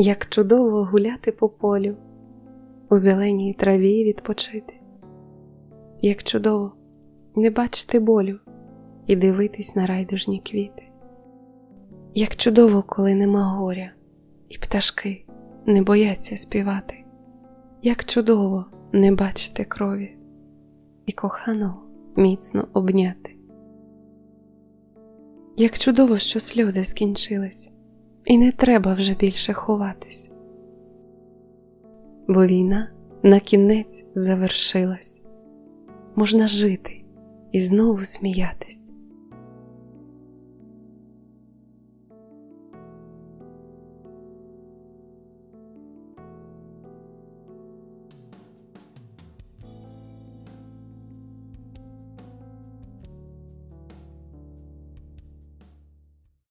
Як чудово гуляти по полю, у зеленій траві відпочити, як чудово не бачити болю і дивитись на райдужні квіти, як чудово, коли нема горя, і пташки не бояться співати, як чудово не бачити крові і коханого міцно обняти. Як чудово, що сльози скінчились, і не треба вже більше ховатись, бо війна на кінець завершилась, можна жити і знову сміятись.